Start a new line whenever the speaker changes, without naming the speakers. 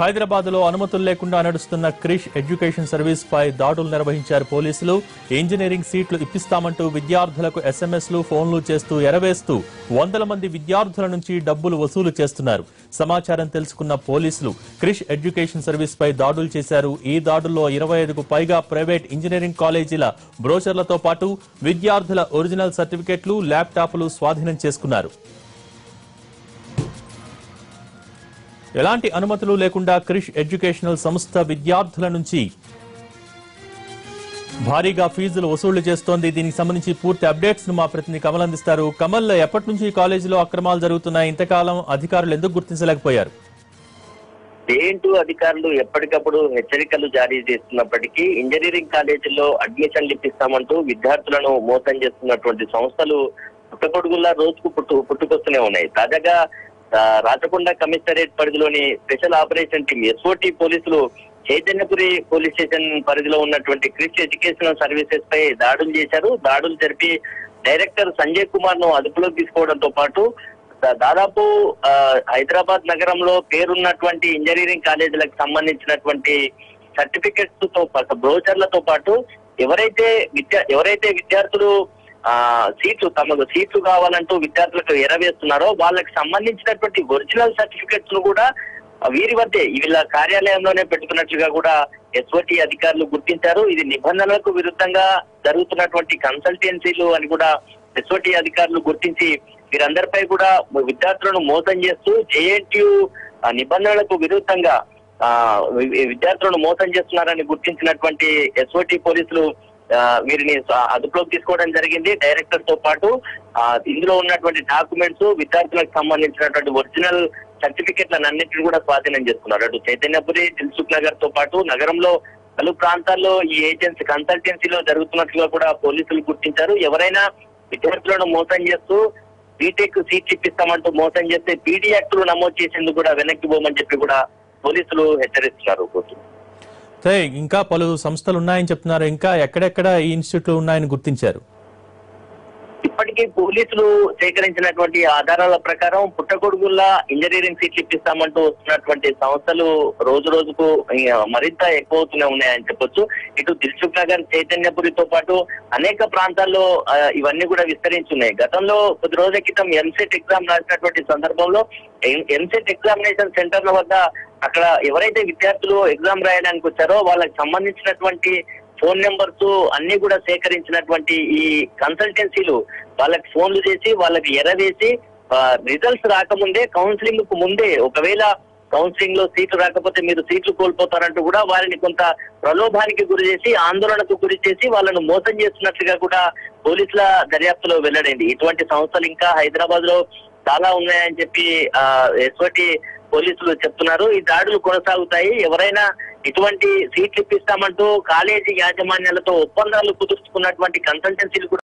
హైదరాబాద్లో అనుమతులు లేకుండా నడుస్తున్న క్రిష్ ఎడ్యుకేషన్ సర్వీస్ పై దాడులు నిర్వహించారు పోలీసులు. ఇంజనీరింగ్ సీట్లు ఇప్పిస్తామంటూ విద్యార్థులకు ఎస్ఎంఎస్లు ఫోన్లు చేస్తూ ఎరవేస్తూ వందల మంది విద్యార్థుల నుంచి డబ్బులు వసూలు చేస్తున్నారు. సమాచారం తెలుసుకున్న పోలీసులు క్రిష్ ఎడ్యుకేషన్ సర్వీస్ పై దాడులు చేశారు. ఈ దాడుల్లో ఇరవై ఐదుకు పైగా ప్రైవేట్ ఇంజనీరింగ్ కాలేజీల బ్రోచర్లతో పాటు విద్యార్థుల ఒరిజినల్ సర్టిఫికెట్లు ల్యాప్టాప్లు స్వాధీనం చేసుకున్నారు. ఎలాంటి అనుమతులు లేకుండా క్రిష్ ఎడ్యుకేషనల్ సంస్థ విద్యార్థుల నుంచి భారీగా ఫీజులు వసూళ్ళు చేస్తోంది. దీనికి సంబంధించి పూర్తి అప్డేట్స్ను మా ప్రతినిధి కమల్ అందిస్తారు. కమల్ ఎప్పటి నుంచి కాలేజీలో అక్రమాలు జరుగుతున్నాయి? ఇంతకాలం అధికారులు ఎందుకు గుర్తించలేకపోయారు?
జేఎన్టూ అధికారులు ఎప్పటికప్పుడు హెచ్చరికలు జారీ చేస్తున్నప్పటికీ ఇంజనీరింగ్ కాలేజీల్లో అడ్మిషన్లు ఇప్పిస్తామంటూ విద్యార్థులను మోసం చేస్తున్నటువంటి సంస్థలు పుట్టగొడుగుల్లా రోజుకు పుట్టు పుట్టుకొస్తూనే ఉన్నాయి. తాజాగా రాచకొండ కమిషనరేట్ పరిధిలోని స్పెషల్ ఆపరేషన్ టీం ఎస్ఓటి పోలీసులు చైతన్యపురి పోలీస్ స్టేషన్ పరిధిలో ఉన్నటువంటి క్రిష్ ఎడ్యుకేషనల్ సర్వీసెస్ పై దాడులు చేశారు. దాడులు జరిపి డైరెక్టర్ సంజయ్ కుమార్ను అదుపులోకి తీసుకోవడంతో పాటు దాదాపు హైదరాబాద్ నగరంలో పేరున్నటువంటి ఇంజనీరింగ్ కాలేజీలకు సంబంధించినటువంటి సర్టిఫికెట్స్తో పాటు బ్రోచర్లతో పాటు ఎవరైతే విద్యా ఎవరైతే విద్యార్థులు ఆ సీట్లు తమకు సీట్లు కావాలంటూ విద్యార్థులకు ఎరవేస్తున్నారో వాళ్ళకి సంబంధించినటువంటి ఒరిజినల్ సర్టిఫికెట్స్ను కూడా వీరి వద్దే వీళ్ళ కార్యాలయంలోనే పెట్టుకున్నట్లుగా కూడా ఎస్ఓటి అధికారులు గుర్తించారు. ఇది నిబంధనలకు విరుద్ధంగా జరుగుతున్నటువంటి కన్సల్టెన్సీలు అని కూడా ఎస్ఓటి అధికారులు గుర్తించి వీరందరిపై కూడా విద్యార్థులను మోసం చేస్తూ జేఎన్టీయు నిబంధనలకు విరుద్ధంగా ఆ వి- విద్యార్థులను మోసం చేస్తున్నారని గుర్తించినటువంటి ఎస్ఓటి పోలీసులు వీరిని స- అదుపులోకి తీసుకోవడం జరిగింది. డైరెక్టర్తో పాటు ఇందులో ఉన్నటువంటి డాక్యుమెంట్స్ విద్యార్థులకు సంబంధించినటువంటి ఒరిజినల్ సర్టిఫికెట్లను అన్నింటిని కూడా స్వాధీనం చేసుకున్నారు. అటు చైతన్యపురి దిల్సుఖ్ నగర్తో పాటు నగరంలో పలు ప్రాంతాల్లో ఈ ఏజెన్సీ కన్సల్టెన్సీలో జరుగుతున్నట్లుగా కూడా పోలీసులు గుర్తించారు. ఎవరైనా విద్యార్థులను మోసం చేస్తూ బీటెక్ సీట్ ఇప్పిస్తామంటూ మోసం చేస్తే పీడీ యాక్టులు నమోదు చేసేందుకు కూడా వెనక్కి పోమని చెప్పి కూడా పోలీసులు హెచ్చరిస్తున్నారు.
ఇంకా పలు సంస్థలు ఉన్నాయని చెప్తున్నారు. ఇంకా ఎక్కడెక్కడ ఈ ఇన్స్టిట్యూట్లు ఉన్నాయని గుర్తించారు?
ఇప్పటికీ పోలీసులు సేకరించినటువంటి ఆధారాల ప్రకారం పుట్టగొడుగుల ఇంజనీరింగ్ సీట్లు ఇప్పిస్తామంటూ వస్తున్నటువంటి సంస్థలు రోజు రోజుకు ఇంకా మరింత ఎక్కువవుతూనే ఉన్నాయని చెప్పొచ్చు. ఇటు దిల్సుఖ్ నగర్ చైతన్యపురితో పాటు అనేక ప్రాంతాల్లో ఇవన్నీ కూడా విస్తరించున్నాయి. గతంలో కొద్ది రోజుల క్రితం ఎంసెట్ ఎగ్జామ్ రాసినటువంటి సందర్భంలో ఎంసెట్ ఎగ్జామినేషన్ సెంటర్ల వద్ద అక్కడ ఎవరైతే విద్యార్థులు ఎగ్జామ్ రాయడానికి వచ్చారో వాళ్ళకి సంబంధించినటువంటి ఫోన్ నెంబర్స్ అన్ని కూడా సేకరించినటువంటి ఈ కన్సల్టెన్సీలు వాళ్ళకి ఫోన్లు చేసి వాళ్ళకి ఎరవేసి రిజల్ట్స్ రాకముందే కౌన్సిలింగ్కు ముందే ఒకవేళ కౌన్సిలింగ్లో సీట్లు రాకపోతే మీరు సీట్లు కోల్పోతారంటూ కూడా వారిని కొంత ప్రలోభానికి గురి చేసి ఆందోళనకు గురి చేసి వాళ్ళను మోసం చేస్తున్నట్లుగా కూడా పోలీసుల దర్యాప్తులో వెల్లడైంది. ఇటువంటి సంస్థలు ఇంకా హైదరాబాద్లో చాలా ఉన్నాయని చెప్పి ఆ ఎస్ఓటి పోలీసులు చెప్తున్నారు. ఈ దాడులు కొనసాగుతాయి. ఎవరైనా ఇటువంటి సీట్లు ఇప్పిస్తామంటూ కాలేజీ యాజమాన్యాలతో ఒప్పందాలు కుదుర్చుకున్నటువంటి కన్సల్టెన్సీలు కూడా